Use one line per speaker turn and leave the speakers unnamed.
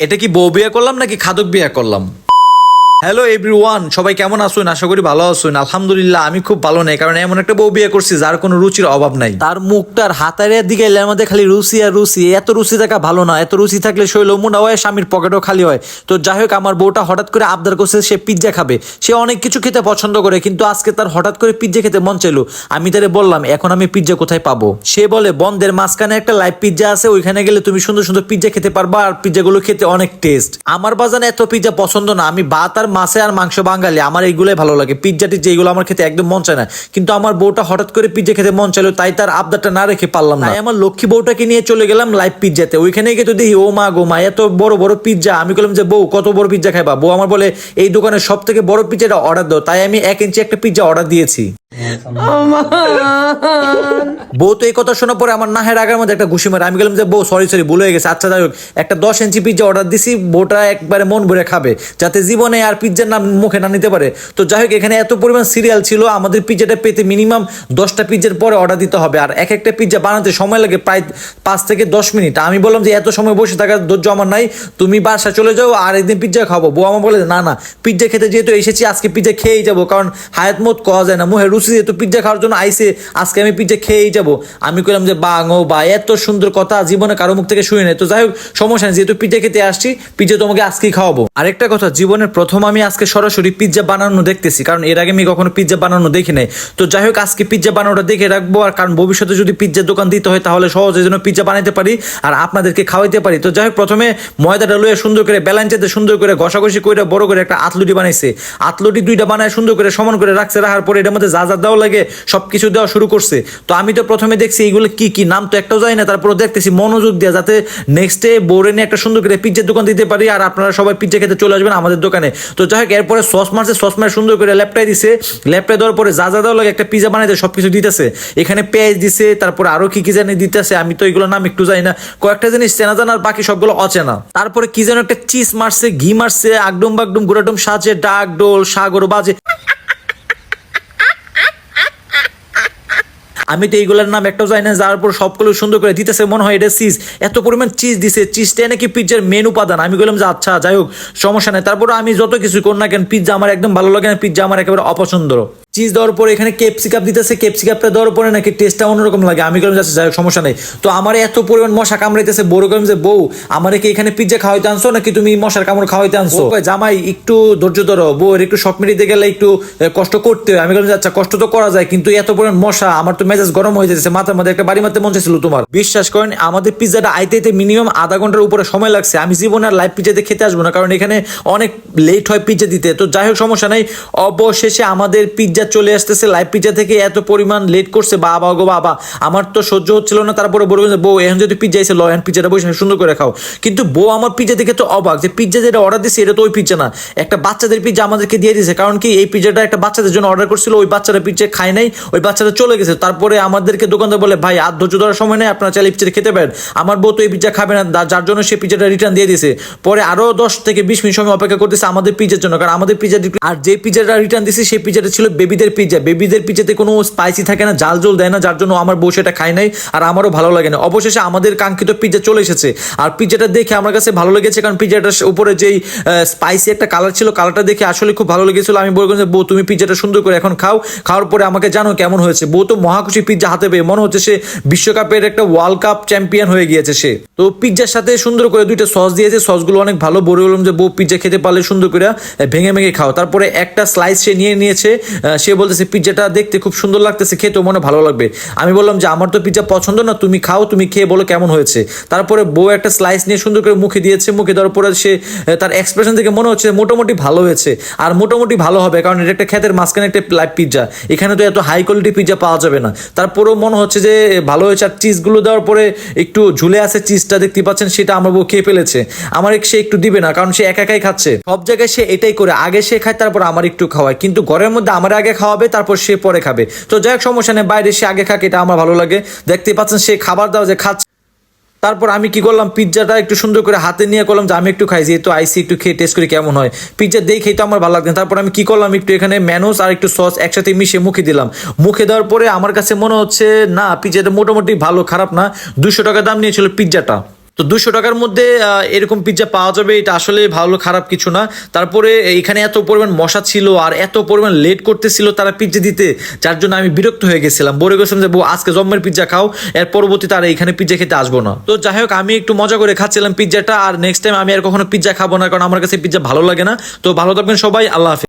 এটা কি বউ বিয়া করলাম নাকি খাদক বিয়া করলাম? হ্যালো এভরিওয়ান সবাই কেমন আছেন? আশা করি ভালো আছেন। আলহামদুলিল্লাহ, আমি খুব ভালো নেই, কারণ এমন একটা বউ বিয়ে করছি যার কোনো রুচির অভাব নাই। তার মুখটার হাতের দিকে এলে আমাদের খালি রুচি আর রুচি। এত রুচি থাকা ভালো না। এত রুচি থাকলে শৈল মুন্ডা হয়, স্বামীর পকেটও খালি হয়। তো যাই হোক, আমার বউটা হঠাৎ করে আবদার করছে, সে পিৎজা খাবে। সে অনেক কিছু খেতে পছন্দ করে, কিন্তু আজকে তার হঠাৎ করে পিৎজা খেতে মন চাইলো। আমি তারে বললাম, এখন আমি পিৎজা কোথায় পাবো? সে বলে বন্ধের মাঝখানে একটা লাইভ পিৎজা আছে, ওইখানে গেলে তুমি সুন্দর সুন্দর পিৎজা খেতে পারবা, আর পিৎজাগুলো খেতে অনেক টেস্ট আমার বাজানে এত পিৎজা পছন্দ না। আমি ভাত আর মাছে আর মাংস বাঙালি, আমার এইগুলোই ভালো লাগে। পিৎজা টিজ্জা আমার খেতে একদম মন চায় না। কিন্তু আমার বউটা হঠাৎ করে পিজ্জা খেতে মন চাইলো, তাই তার আবদারটা না রেখে পারলাম না। আমার লক্ষ্মী বউটাকে নিয়ে চলে গেলাম লাইভ পিজ্জাতে ওইখানে গিয়ে তো দেখি, ও মা গো মা, এত বড় বড় পিজ্জা আমি বললাম যে, বউ, কত বড় পিৎজা খাইবা? বউ আমার বলে, এই দোকানে সব থেকে বড় পিজ্জাটা অর্ডার দাও। তাই আমি এক ইঞ্চি একটা পিজ্জা অর্ডার দিয়েছি। বউ তো এই কথা শোনার পরে আমার নাহের আগের মধ্যে একটা ঘুষি মারে। আমি গেলাম যে, বউ সরি সরি ভুলে গেছে। আচ্ছা যাই হোক, একটা দশ ইঞ্চি পিৎজা অর্ডার দিছি, বউটা একবারে মন ভরে খাবে, যাতে জীবনে আর পিৎজার নাম মুখে না নিতে পারে। তো যাই হোক, এখানে এত পরিমাণ সিরিয়াল ছিল, আমাদের পিজ্জাটা পেতে মিনিমাম দশটা পিজ্জার পরে অর্ডার দিতে হবে। আর এক একটা পিজ্জা বানাতে সময় লাগে প্রায় পাঁচ থেকে দশ মিনিট। আমি বললাম যে, এত সময় বসে থাকার ধৈর্য আমার নাই, তুমি বাসা চলে যাও, আর একদিন পিজ্জা খাব। বউ আমার বলে, না না পিজ্জা খেতে যেহেতু এসেছি, আজকে পিজ্জা খেয়েই যাব, কারণ হায়াত মত কওয়া যায় না, মুহে রুচি যেহেতু পিৎজা খাওয়ার জন্য আইসে, আজকে আমি পিৎজা খেয়েই যাব। আমি কইলাম যে বাং ও বা এত সুন্দর কথা জীবনে কারও মুখ থেকে শুনে নেই। তো যাই হোক, সমস্যা নেই, যেহেতু পিৎজা খেতে আসছি পিৎজা তোমাকে আজকেই খাওয়াবো। আরেকটা কথা, জীবনের প্রথম আমি আজকে সরাসরি পিৎজা বানানো দেখতেছি, কারণ এর আগে আমি কখনো পিৎজা বানানো দেখি নাই। তো যাই হোক, আজকে পিৎজা বানানোটা দেখে রাখব, আর কারণ ভবিষ্যতে যদি পিৎজার দোকান দিতে হয়, তাহলে সহজে যেন পিৎজা বানাইতে পারি, আর আপনাদেরকে খাওয়াইতে পারি। তো যাই হোক, প্রথমে ময়দাটা লয়ে সুন্দর করে বেলাঞ্চাতে সুন্দর করে, ঘষাঘষি করে বড় করে একটা আতলুটি বানাইছে। আতলুটি দুইটা বানায় সুন্দর করে সমান করে রাখছে, রাখার পরে এটার মধ্যে যা যা দেওয়া লাগে সবকিছু দেওয়া শুরু করছে। তো আমি তো প্রথমে দেখছি এইগুলো কি কি নাম তো একটাও জানি না তারপরে দেখতেছি মনোযোগ দেওয়া যাতে নেক্সট ডে বোর্ডে নিয়ে একটা সুন্দর করে পিজ্জার দোকান দিতে পারি আর আপনারা সবাই পিজ্জা খেতে চলে আসবেন আমাদের দোকানে। তো যাই হোক, এরপরে সস মারছে সস মারে সুন্দর করে ল্যাপটাই দিছে। ল্যাপটাই দেওয়ার পরে যা যা দেওয়া লাগে একটা পিজ্জা বানাইতে সবকিছু দিতেছে। এখানে পেঁয়াজ দিছে, তারপরে আরও কি কি জানি দিতেছে, আমি তো এগুলো নাম একটু জানি না। কয়েকটা জিনিস চেনা জানা আর বাকি সবগুলো অচেনা। তারপরে কি যেন একটা চিজ মারছে, ঘি মারছে আগডুম বাগডুম গুড়াডুম, সাজে, ডাক ডোল সাগর, বাজে। আমি তো এইগুলোর নাম একটাও জানি না যাওয়ার পর সবগুলো সুন্দর করে দিতেছে, মনে হয় এটা চিজ এত পরিমাণ চিজ দিছে চিজটাই নাকি পিৎজার মেন উপাদান। আমি বললাম যে আচ্ছা যাই হোক, সমস্যা নেই। তারপর আমি যত কিছু করি না কেন পিৎজা আমার একদম ভালো লাগে না পিৎজা আমার একেবারে অপছন্দ। চিজ দেওয়ার পরে এখানে ক্যাপসিকাপ দিতেছে ক্যাপসিকাপটা দেওয়ার পরে নাকি টেস্টটা অন্যরকম লাগে। আমি বললাম যাচ্ছে যাই সমস্যা নেই। তো আমার এত পরিমাণ মশা কামড়াইতেছে বড় করলাম যে বউ আমার কি এখানে পিৎজা খাওয়াইতে আনছো নাকি তুমি মশার কামড় খাওয়াইতে আনছো? জামাই একটু ধৈর্য ধরো। বউ এর একটু শখ মিলিতে গেলে একটু কষ্ট করতে হয়। আমি যে, আচ্ছা কষ্ট তো করা যায় কিন্তু এত পরিমাণ মশা আমার তো মেজাজ গরম হয়ে যাচ্ছে মাথার মধ্যে একটা বাড়ি মারতে মন চাইছিল তোমার। বিশ্বাস করেন আমাদের পিজ্জাটা আইতে আইতে মিনিমাম আধা ঘণ্টার উপরে সময় লাগছে। আমি জীবনে আর লাইভ পিজ্জাতে খেতে আসব না কারণ এখানে অনেক লেট হয় পিজ্জা দিতে। তো যাই হোক সমস্যা নাই। অবশেষে আমাদের পিৎজা চলে আসতেছে লাইভ পিৎজা থেকে এত পরিমাণ লেট করছে, বাবা গো বাবা। আমার তো সহ্য হচ্ছিল না, তারপরে বলবেন বউ, এখন যদি পিৎজা এসে লয় পিৎজাটা বসে সুন্দর করে খাও। কিন্তু বউ আমার পিৎজা দেখে তো অবাক যে পিৎজা যেটা অর্ডার দিচ্ছে এটা তো ওই পিৎজা না। একটা বাচ্চাদের পিৎজা আমাদেরকে দিয়ে দিয়েছে কারণ কি এই পিৎজাটা একটা বাচ্চাদের জন্য অর্ডার করছিল, ওই বাচ্চারা পিৎজা খায় নাই, ওই বাচ্চাটা চলে গেছে। তারপরে আমাদেরকে দোকানদার বলে, ভাই, আর ধৈর্য ধরার সময় নেই, আপনারা চাইলে পিৎজা খেতে পারেন। আমার বউ তো এই পিৎজা খাবে না যার জন্য সে পিৎজাটা রিটার্ন দিয়ে দিয়েছে পরে আরও দশ থেকে বিশ মিনিট সময় অপেক্ষা করতেছে আমাদের পিৎজার জন্য, কারণ আমাদের পিৎজা আর যে পিৎজাটা রিটার্ন দিয়েছে সেই পিৎজাটা ছিল বেবিদের পিৎজা বেবিদের পিৎজাতে কোনো স্পাইসি থাকে না, জাল জল দেয় না, যার জন্য আমার বউ সেটা খায় নাই আর আমারও ভালো লাগে না। অবশেষে আমাদের কাঙ্ক্ষিত পিৎজা চলে এসেছে। আর পিৎজাটা দেখে আমার কাছে ভালো লেগেছে, কারণ পিৎজাটার উপরে যেই স্পাইসি একটা কালার ছিল কালারটা দেখে আসলে খুব ভালো লেগেছিল। আমি বললাম যে, বউ, তুমি পিৎজাটা সুন্দর করে এখন খাও। খাওয়ার পরে আমাকে জানো কেমন হয়েছে? বউ তো মহাখুশি পিৎজা হাতে পেয়ে মনে হচ্ছে সে বিশ্বকাপের একটা ওয়ার্ল্ড কাপ চ্যাম্পিয়ন হয়ে গিয়েছে সে। তো পিৎজার সাথে সুন্দর করে দুইটা সস দিয়েছে। সসগুলো অনেক ভালো। বলে বললাম যে, বউ পিৎজা খেতে পারলে সুন্দর করে ভেঙে ভেঙে খাও। তারপরে একটা স্লাইস সে নিয়ে নিয়েছে সে বলতেছে পিৎজাটা দেখতে খুব সুন্দর লাগতেছে, খেতেও মনে ভালো লাগবে। আমি বললাম যে, আমার তো পিৎজা পছন্দ না, তুমি খাও, তুমি খেয়ে বলো কেমন হয়েছে। তারপরে বউ একটা স্লাইস নিয়ে সুন্দর করে মুখে দিয়েছে, মুখে দেওয়ার পরে সে তার এক্সপ্রেশন থেকে মনে হচ্ছে মোটামুটি ভালো হয়েছে। আর মোটামুটি ভালো হবে, কারণ এটা একটা ক্ষেতের মাঝখানে একটা পিৎজা এখানে তো এত হাই কোয়ালিটি পিৎজা পাওয়া যাবে না। তারপরেও মনে হচ্ছে যে ভালো হয়েছে। আর চিজগুলো দেওয়ার পরে একটু ঝুলে আছে চিজটা দেখতে পাচ্ছেন, সেটা আমার বউ খেয়ে ফেলেছে। আমার সে একটু দিবে না, কারণ সে একা একাই খাচ্ছে। সব জায়গায় সে এটাই করে। আগে সে খায়, তারপর আমার একটু খাওয়ায়। কিন্তু ঘরের মধ্যে আমার আগে খাওয়াবে, তারপর সে পরে খাবে। তো যাই হোক, সমস্যা নেই, বাইরে সে আগে খাক, এটা আমার ভালো লাগে। দেখতে পাচ্ছেন, সে খাবার দাও যে খাচ্ছে। তারপর আমি কি করলাম, পিৎজাটা একটু সুন্দর করে হাতে নিয়ে করলাম যে আমি একটু খাই, যেহেতু আইসি একটু খেয়ে টেস্ট করি কেমন হয়। পিৎজা দেখেই তো আমার ভালো লাগছে। তারপর আমি কি করলাম, একটু এখানে ম্যানোস আর একটু সস একসাথে মিশিয়ে মুখে দিলাম। মুখে দেওয়ার পরে আমার কাছে মনে হচ্ছে, না, পিৎজাটা মোটামুটি ভালো, খারাপ না। দুশো টাকা দাম নিয়েছিল পিৎজাটা। তো দুশো টাকার মধ্যে এরকম পিৎজা পাওয়া যাবে, এটা আসলে ভালো খারাপ কিছু না। তারপরে এখানে এত পরিমাণ মশা ছিল আর এত পরিমাণ লেট করতেছিল তারা পিৎজা দিতে, যার জন্য আমি বিরক্ত হয়ে গেছিলাম। বলে গেছিলাম যে, বউ, আজকে জম্মের পিৎজা খাও, এর পরবর্তীতে আর এখানে পিৎজা খেতে আসব না। তো যাই হোক, আমি একটু মজা করে খাচ্ছিলাম পিৎজাটা আর নেক্সট টাইম আমি আর কখনো পিৎজা খাব না, কারণ আমার কাছে পিৎজা ভালো লাগে না। তো ভালো থাকবেন সবাই, আল্লাহ হাফিজ।